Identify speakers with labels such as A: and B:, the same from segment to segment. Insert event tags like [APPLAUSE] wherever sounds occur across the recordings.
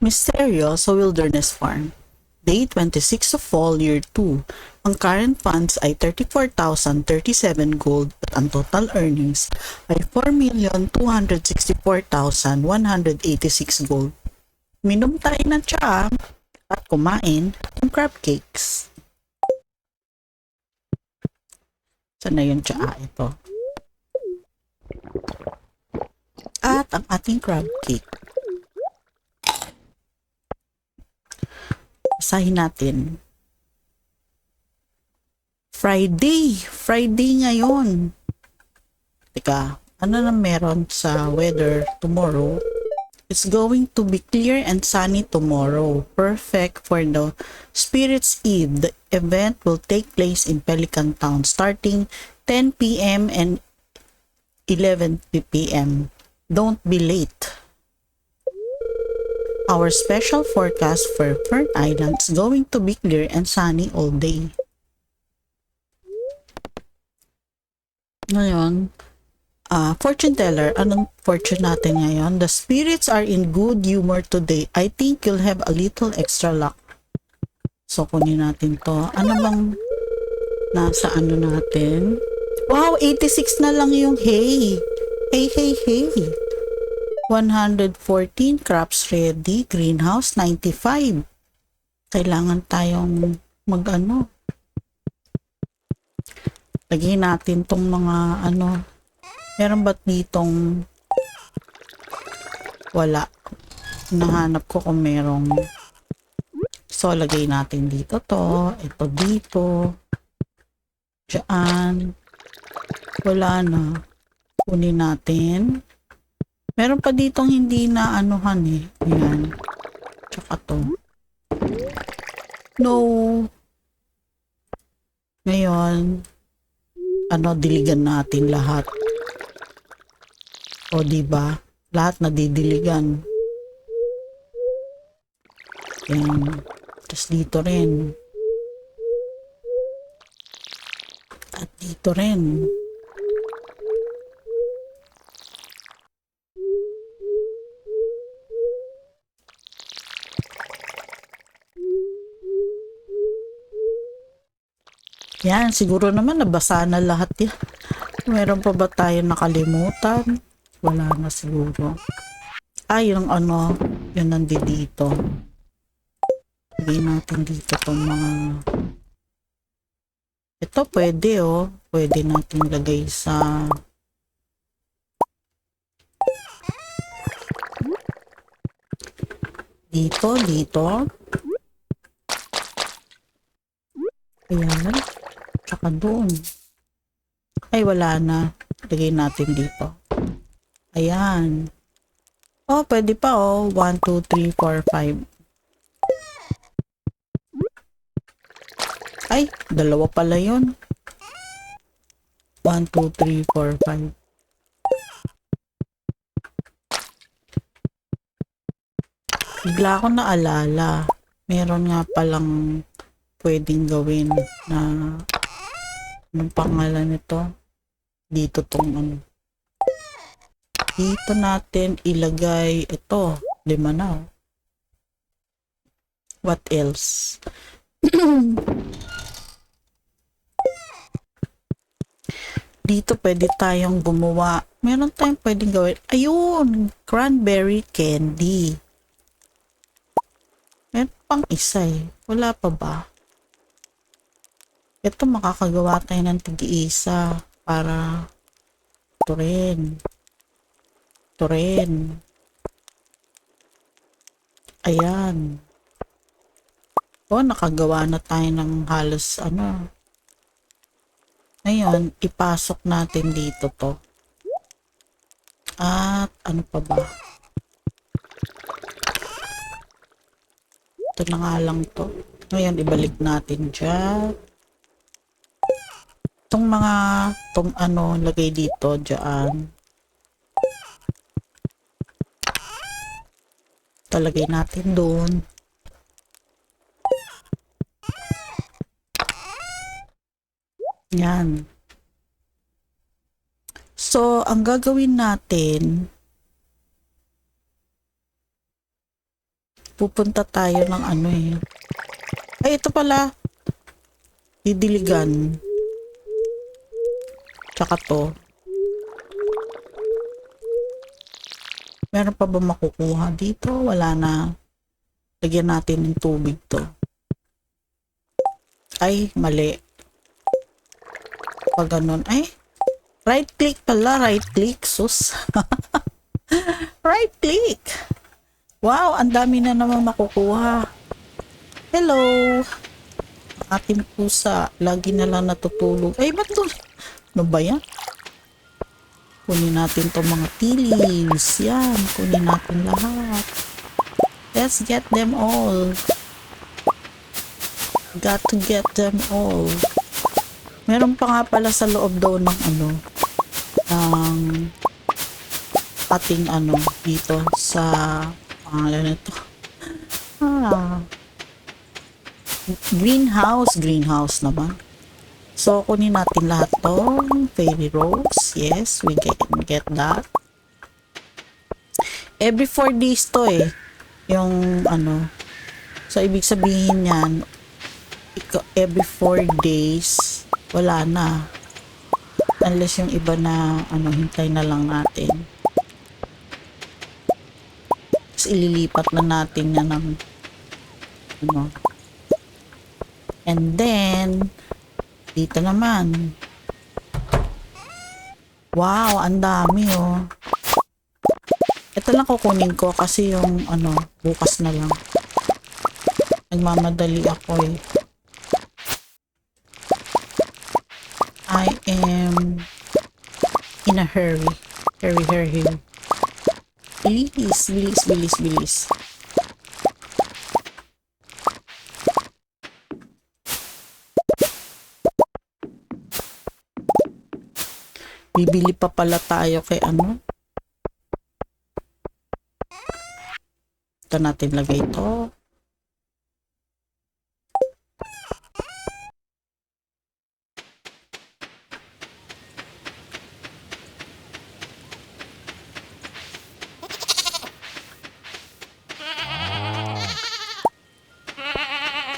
A: Misterio sa Wilderness Farm. Day 26 of fall year 2. Ang current funds ay 34,037 gold at ang total earnings ay 4,264,186 gold. Minom tayo ng tsaa at kumain ng crab cakes. Sana yung tsaa ito. At ang ating crab cake. Basahin natin. Friday. Friday ngayon. Teka, ano na meron sa weather tomorrow? It's going to be clear and sunny tomorrow. Perfect for the Spirit's Eve. The event will take place in Pelican Town starting 10 p.m. and 11 p.m. Don't be late. Our special forecast for Fern Island is going to be clear and sunny all day. Ngayon, ah fortune teller, anong fortune natin ngayon? The spirits are in good humor today. I think you'll have a little extra luck. So, kunin natin to. Ano bang nasa ano natin? Wow, 86 na lang yung hay. Hey, hey, hey. 114 crops ready, greenhouse 95. Kailangan tayong mag-ano. Lagyan natin tong mga ano. Meron ba ditong wala. Nahanap ko kung merong So, lagay natin dito to. Ito dito. Diyan. Wala na. Kunin natin. Meron pa ditong hindi na anuhan eh. Ayan. Tsaka to. No. Ngayon, ano, diligan natin lahat. O, di ba? Lahat na didiligan. Ayan. Tapos dito rin. At dito rin. Yan, siguro naman nabasa na lahat yan. Meron pa ba tayo nakalimutan? Wala na siguro. Ah, yung ano, yun nandito dito. Lagay natin dito itong mga... Ito pwede oh. Pwede natin lagay sa... Dito, dito. Ayan. Tsaka doon. Ay, wala na. Lagay natin dito. Ayan. Oh, pwede pa oh. 1, 2, 3, 4, 5. Ay, dalawa pala yun. 1, 2, 3, 4, 5. Bigla ako naalala. Meron nga palang pwedeng gawin na anong pangalan nito? Dito tong ano. Dito natin ilagay ito. Lima na. oh. What else? [CLEARS THROAT] Dito pwede tayong gumawa. Meron tayong pwedeng gawin. Ayun! Cranberry candy. Meron pang isa eh. Wala pa ba? Ito makakagawa tayo ng tig-isa para ito rin. Ito rin. Ayan. O, nakagawa na tayo ng halos ano. Ngayon, ipasok natin dito to. At ano pa ba? Ito na nga lang to. Ngayon, ibalik natin dyan. Itong mga, itong ano, lagay dito, dyan. Talagay natin doon. Yan. So, ang gagawin natin, pupunta tayo ng ano eh. Ay, ito pala. Didiligan. Tsaka to. Meron pa ba makukuha dito? Wala na. Lagyan natin ng tubig to. Ay, mali. Pag ganun. Ay, right click pala. Right click. Sus. [LAUGHS] right click. Wow, ang dami na naman makukuha. Hello. Ating pusa. Lagi na lang natutulog. Ay, ba't to? Ano ba yan? Kunin natin to mga leaves. Yan. Kunin natin lahat. Let's get them all. Got to get them all. Meron pa nga pala sa loob daw ng ano, ng ating ano, dito sa pangalan nito. Ah. Greenhouse, greenhouse naman. So, kunin natin lahat to. Fairy rose. Yes, we can get that. Every 4 days to eh. Yung ano. So, ibig sabihin yan, every 4 days, wala na. Unless yung iba na, ano, hintay na lang natin. Tapos ililipat na natin yan ng, ano. And then, dito naman. Wow, ang dami oh. Ito lang kukunin ko kasi yung ano, bukas na lang. Nagmamadali ako eh. I am in a hurry. Hurry, hurry. Bilis, bilis, bilis, bilis. Bibili pa pala tayo kay ano. Ito natin lagay ito.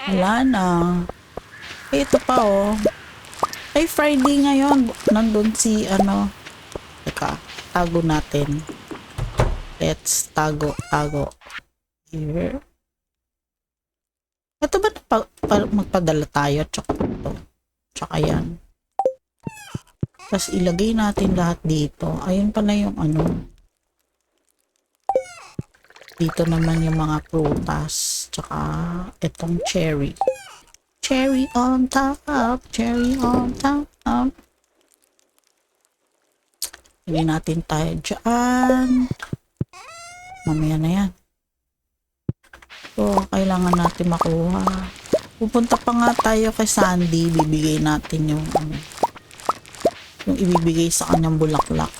A: Wala na. Eh, ito pa oh. Ay, Friday ngayon. Nandun si, ano, teka, tago natin. Let's tago, tago. Here. Ito ba pa, pa, magpadala tayo? Tsaka ito. Tsaka yan. Tapos ilagay natin lahat dito. Ayun pala yung ano. Dito naman yung mga prutas. Tsaka itong cherry. Cherry on top, cherry on top. Hindi natin tayo dyan. Mamaya na yan. So, kailangan natin makuha. Pupunta pa nga tayo kay Sandy. Bibigay natin yung ano, yung ibibigay sa kanyang bulaklak.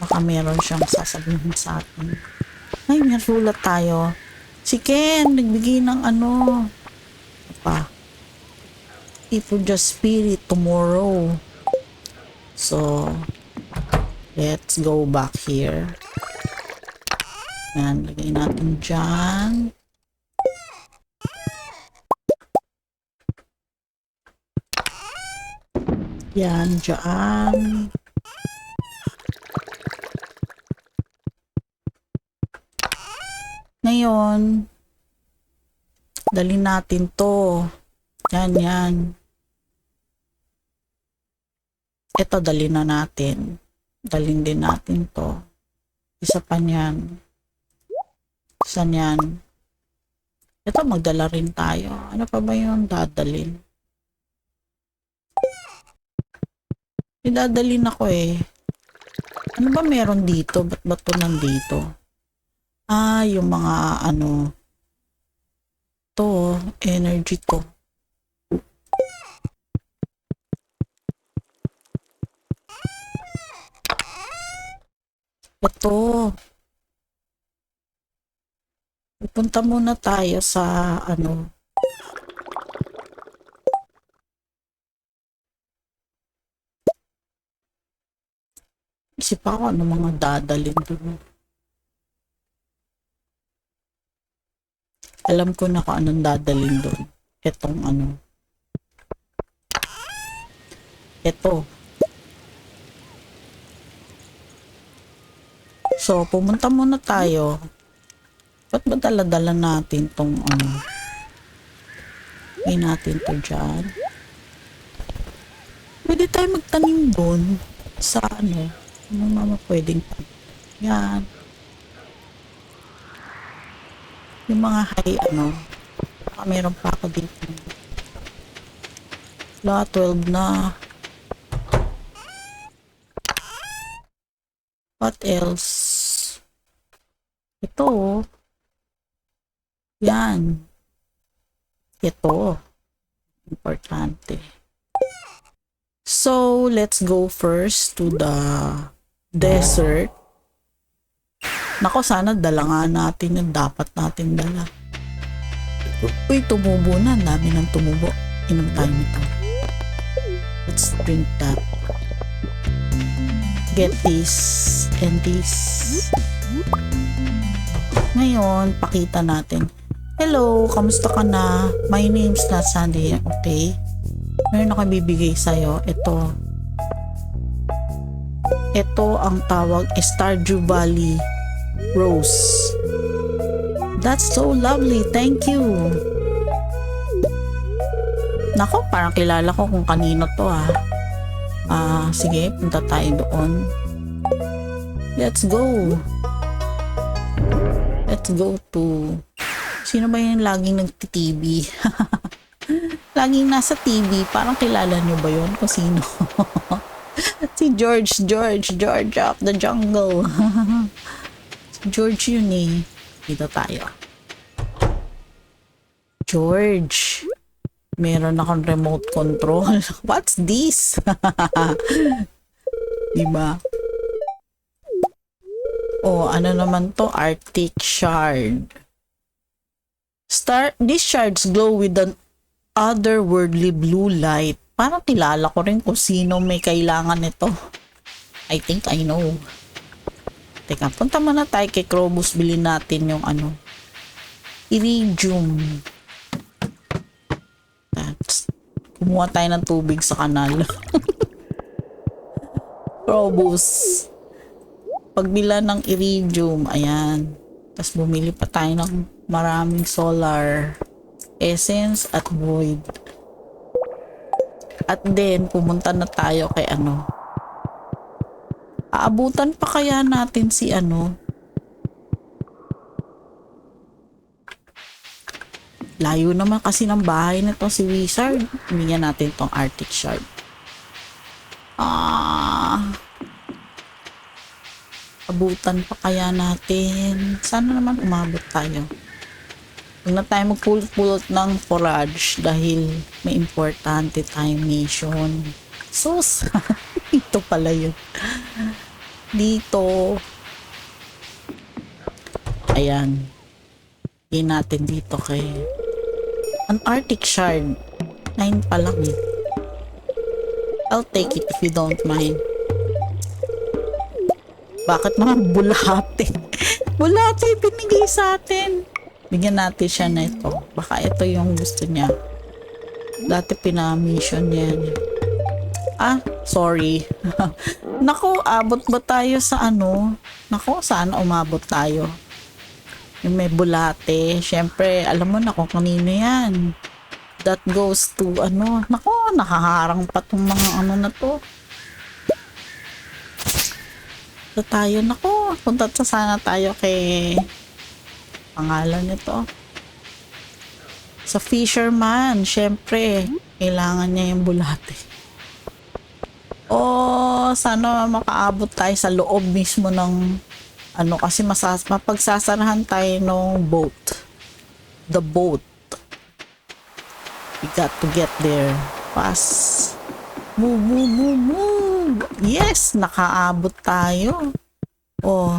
A: Baka meron siyang sasabihin sa atin. Ay, may sulat tayo. Si Ken, nagbigay ng ano, pa. People just spirit tomorrow. So, let's go back here. Yan, lagay natin dyan. Yan, dyan. Ngayon, dalhin natin to. Yan, yan. Ito, dalhin na natin. Dalhin din natin to. Isa pa niyan. Isa niyan. Ito, magdala rin tayo. Ano pa ba yung dadalhin? Idadalhin ako eh. Ano ba meron dito? Ba't ba to nandito? Ah, yung mga ano, to, energy to. Ito. Pupunta muna tayo sa ano. Isip ako ano mga dadalhin doon. Alam ko na kung anong dadalhin doon. Itong ano. Ito. So, pumunta muna tayo. Ba't ba dala-dala natin tong ano? May natin to dyan. Pwede tayo magtanim doon sa ano. Ano mama pwedeng Yan. Yung mga high ano. Baka meron pa ako dito. Wala, 12 na. What else? Ito. oh. Yan. Ito. Importante. So, let's go first to the desert. Nako, sana dala nga natin yung dapat natin dala. Uy, tumubo na. Ang dami ng tumubo. Inom tayo nito. Let's drink that. Get this and this. Ngayon, pakita natin. Hello, kamusta ka na? My name's not Sandy, okay? Meron ako bibigay sa'yo. Ito. Ito ang tawag Stardew Valley Rose. That's so lovely. Thank you. Nako, parang kilala ko kung kanino to ah. Ah, sige, punta tayo doon. Let's go. Let's go to... Sino ba yung laging nagti-TV? [LAUGHS] laging nasa TV. Parang kilala niyo ba yon kung sino? [LAUGHS] si George, George, George of the Jungle. [LAUGHS] George yun eh. Dito tayo. George. Meron akong remote control. [LAUGHS] What's this? [LAUGHS] diba? Oh, ano naman to? Arctic Shard. Star, these shards glow with an otherworldly blue light. Parang kilala ko rin kung sino may kailangan nito. I think I know. Teka, punta muna tayo kay Krobus. Bilhin natin yung ano. Iridium. That's, kumuha tayo ng tubig sa kanal. [LAUGHS] Krobus. Pagbila ng iridium. Ayan. Tapos bumili pa tayo ng maraming solar essence at void. At then, pumunta na tayo kay ano. Aabutan pa kaya natin si ano. Layo naman kasi ng bahay nito si Wizard. Bigyan natin tong Arctic Shard. Ah. Abutan pa kaya natin. Sana naman umabot tayo. Huwag na tayo magpulot-pulot ng forage dahil may importante tayong mission. Sus! [LAUGHS] Ito pala yun. Dito. Ayan. Hingin natin dito kay an Arctic Shard. 9 pa lang eh. I'll take it if you don't mind. Bakit mga bulate? [LAUGHS] bulate binigay sa atin. Bigyan natin siya na ito. Baka ito yung gusto niya. Dati pinaka-mission niya. Ah, sorry. [LAUGHS] Nako, abot ba tayo sa ano? Nako, saan umabot tayo? Yung may bulate. Siyempre, alam mo na kung kanino yan. That goes to ano. Nako, nakaharang pa tong mga ano na to. Ito tayo. Nako, punta sa sana tayo kay pangalan nito. Sa fisherman, syempre, kailangan niya yung bulate. Oh, sana makaabot tayo sa loob mismo ng ano kasi masas mapagsasarahan tayo ng boat. The boat. We got to get there. Pass. Move, move, move, move. Yes, nakaabot tayo. Oh,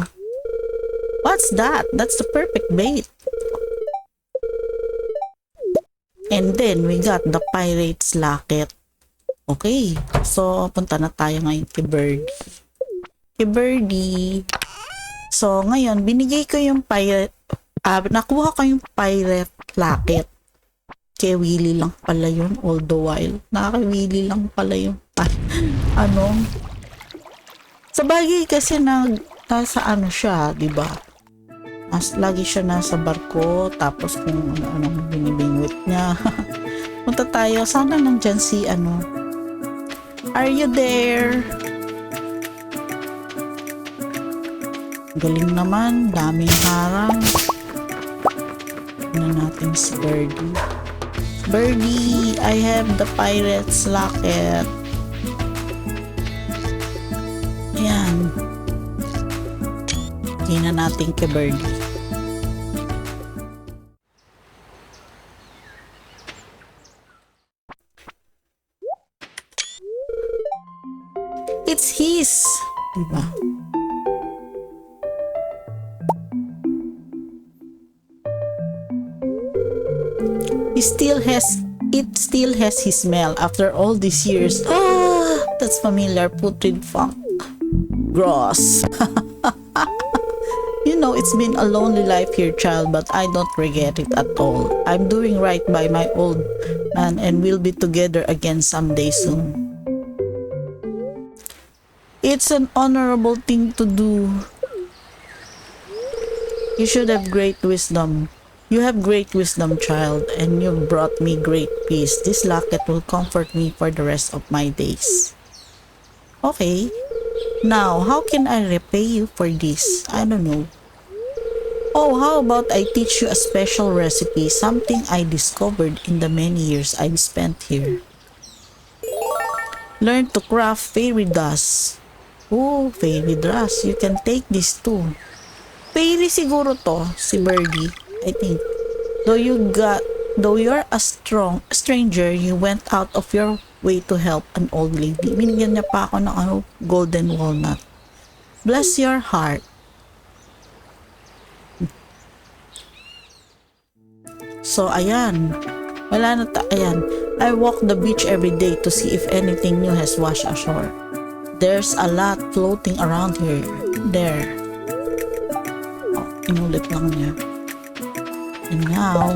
A: What's that? That's the perfect bait. And then, we got the pirate's locket. Okay. So, punta na tayo ngayon kay Birdie. Kay Birdie. So, ngayon, binigay ko yung pirate, ah, nakuha ko yung pirate Lakit. Kay Willy lang pala yun all the while. Nakaka Willy lang pala yun. Ah, [LAUGHS] ano? Sa bagay kasi nag nasa ano siya, 'di ba? As lagi siya nasa barko tapos kung ano ano binibingwit niya. [LAUGHS] Punta tayo. Sana nandyan si ano. Are you there? Galing naman. Daming harang. Ano natin si Birdie. Birdie, I have the pirate's locket. Ayan. Hindi na natin kay Birdie. He still has, it still has his smell after all these years. Ah, that's familiar. Putrid funk. Gross. [LAUGHS] you know, it's been a lonely life here, child, but I don't regret it at all. I'm doing right by my old man and we'll be together again someday soon. It's an honorable thing to do. You should have great wisdom. You have great wisdom, child, and you've brought me great peace. This locket will comfort me for the rest of my days. Okay. Now, how can I repay you for this? I don't know. Oh, how about I teach you a special recipe, something I discovered in the many years I've spent here. Learn to craft fairy dust. Oh, fairy dust. You can take this too. Fairy siguro to, si Birdie. I think. Though you got, though you're a strong stranger, you went out of your way to help an old lady. Binigyan niya pa ako ng ano, golden walnut. Bless your heart. So, ayan. Wala na ta, ayan. I walk the beach every day to see if anything new has washed ashore. There's a lot floating around here. There. Oh, inulit lang niya. And now,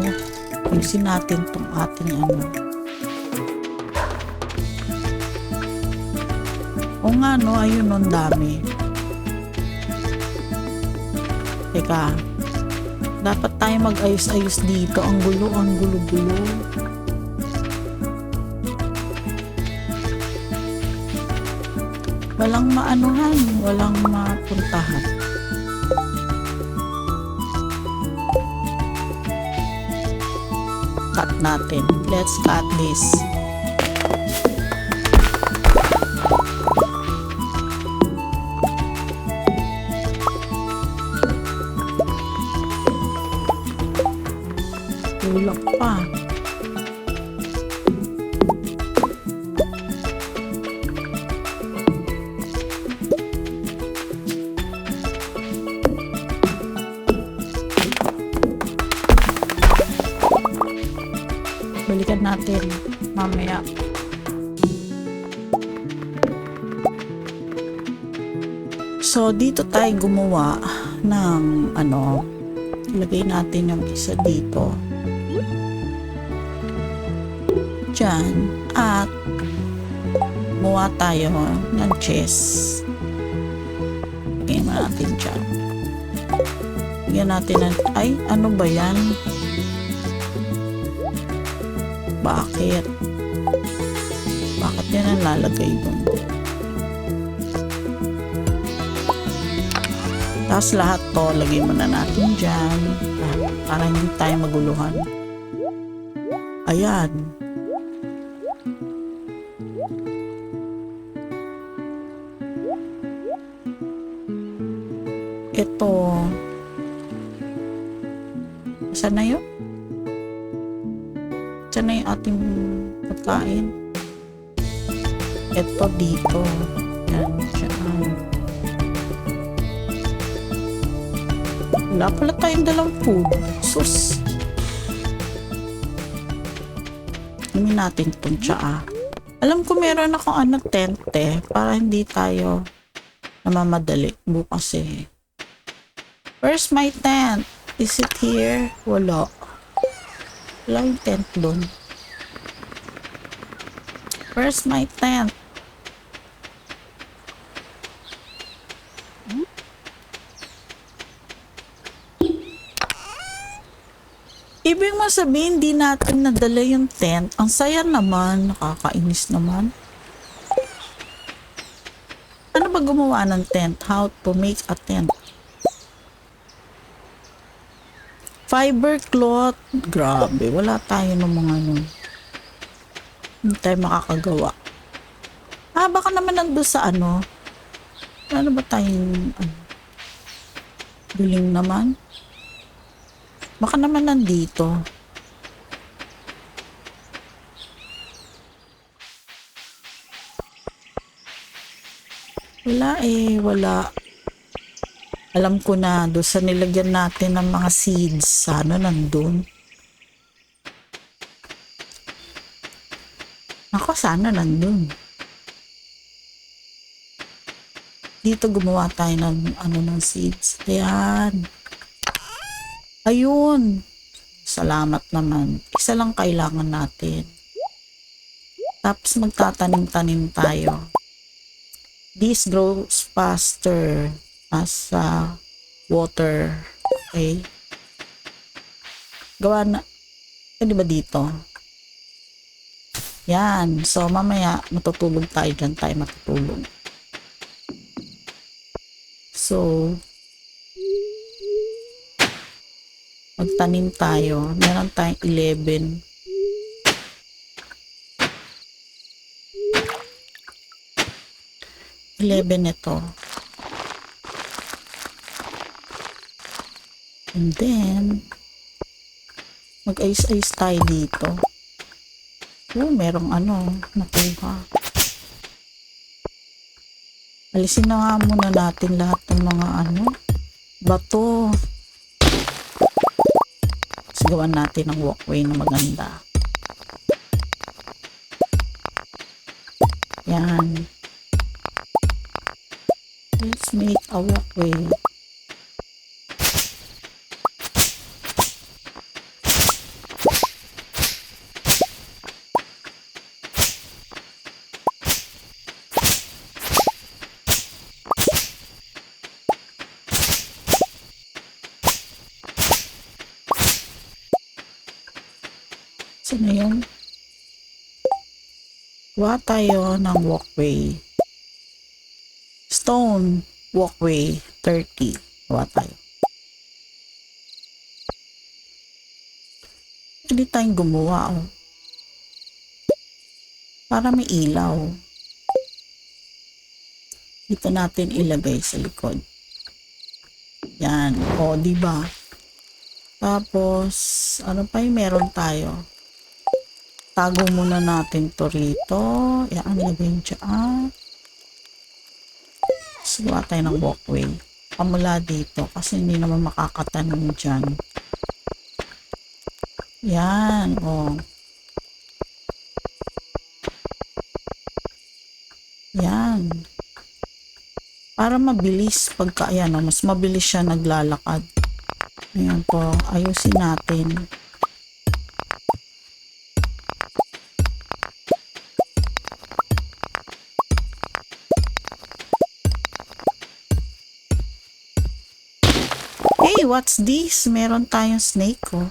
A: ayusin natin tong ating ano. O nga no, ayun nun dami. Teka, dapat tayo mag-ayos-ayos dito. Ang gulo, ang gulo-gulo. Walang maanuhan, walang mapuntahan. Cut natin. Let's cut this. Balikan natin mamaya. So, dito tayo gumawa ng ano, ilagay natin yung isa dito. Diyan. At, gumawa tayo ng chest. Lagay natin dyan. Lagyan natin ng, ay, ano ba yan? Bakit? Bakit yan ang lalagay doon? Tapos lahat to, lagay mo na natin dyan. Para hindi tayo maguluhan. Ayan. Ito. Saan na yun? Diyan na yung ating pagkain. Ito dito. Yan, dyan. Wala pala tayong dalang food. Sus. Imin natin itong tsaa. Alam ko meron akong ano tente para hindi tayo namamadali bukas eh. Where's my tent? Is it here? Wala. Wala tent doon. Where's my tent? Ibig mo sabihin, hindi natin nadala yung tent. Ang saya naman, nakakainis naman. Ano ba gumawa ng tent? How to make a tent? Fiber cloth. Grabe, wala tayo ng mga nun. Hindi tayo makakagawa. Ah, baka naman nandun sa ano. Ano ba tayong ano? Biling naman. Baka naman nandito. Wala eh, wala. Alam ko na, doon sa nilagyan natin ng mga seeds, sana nandun. Ako, sana nandun. Dito gumawa tayo ng ano ng seeds. Ayan. Ayun. Salamat naman. Isa lang kailangan natin. Tapos magtatanim-tanim tayo. This grows faster as uh, water. Okay? Gawa na. Eh, di ba dito? Yan. So, mamaya matutulog tayo dyan tayo matutulog. So, magtanim tayo. Meron tayong 11. Eleven ito. And then, mag-ayos-ayos tayo dito. Oh, merong ano, nakuha. Alisin na nga muna natin lahat ng mga ano, bato. Tapos gawan natin ng walkway na maganda. Yan. Let's make a walkway. Na yun? Gawa tayo ng walkway. Stone walkway 30. Gawa tayo. Pwede tayong gumawa oh. Para may ilaw. Dito natin ilagay sa likod. Yan. O, di ba? Tapos, ano pa yung meron tayo? Tago muna natin to rito. Yan, lagay yung dyan. Suwa tayo ng walkway. Pamula dito kasi hindi naman makakatanim dyan. Yan, o. Oh. Yan. Para mabilis pagka, ayan, oh, mas mabilis siya naglalakad. Ayan po, ayusin natin. What's this? Meron tayong snake, oh.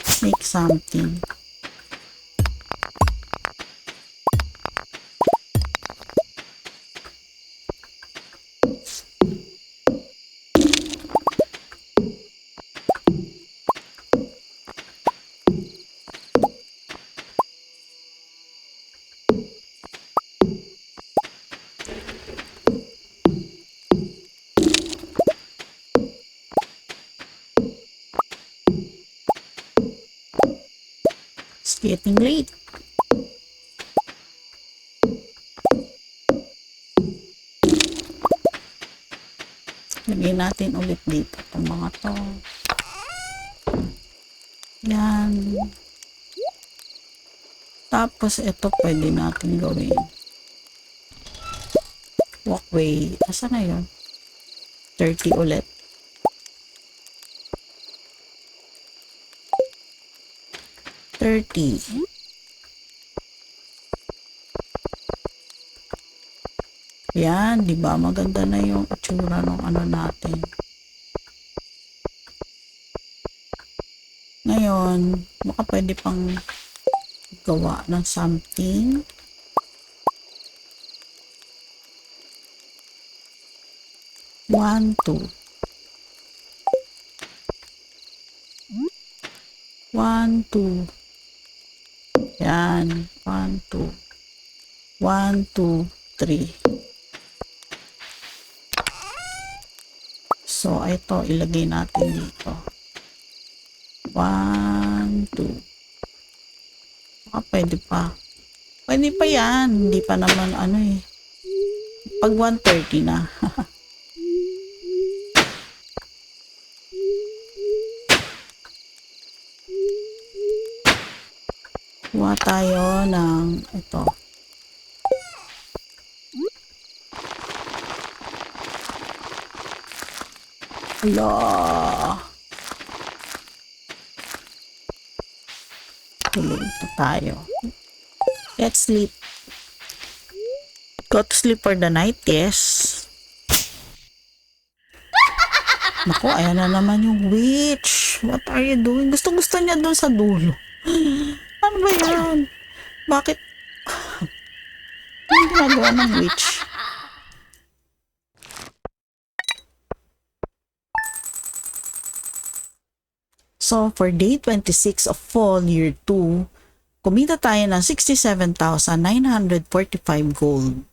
A: Snake something. Getting late. Lagyan natin ulit dito itong mga to. Yan. Tapos ito pwede natin gawin. Walkway. Asa na yun? 30 ulit. 30. Yan, di ba? Maganda na yung itsura ng ano natin. Ngayon, baka pwede pang gawa ng something. One, two. One, two. Yan. One, two. One, two, three. So, ito, ilagay natin dito. One, two. Baka pwede pa. Pwede pa yan. Hindi pa naman ano eh. Pag 130 na. Kuha tayo ng ito. Ala. Tulog na tayo. Let's sleep. Go to sleep for the night, yes. Naku, ayan na naman yung witch. What are you doing? Gusto-gusto niya doon sa dulo. Ano ba yan? Bakit? Anong ginagawa ng witch? So, for day 26 of fall year 2, kumita tayo ng 67,945 gold.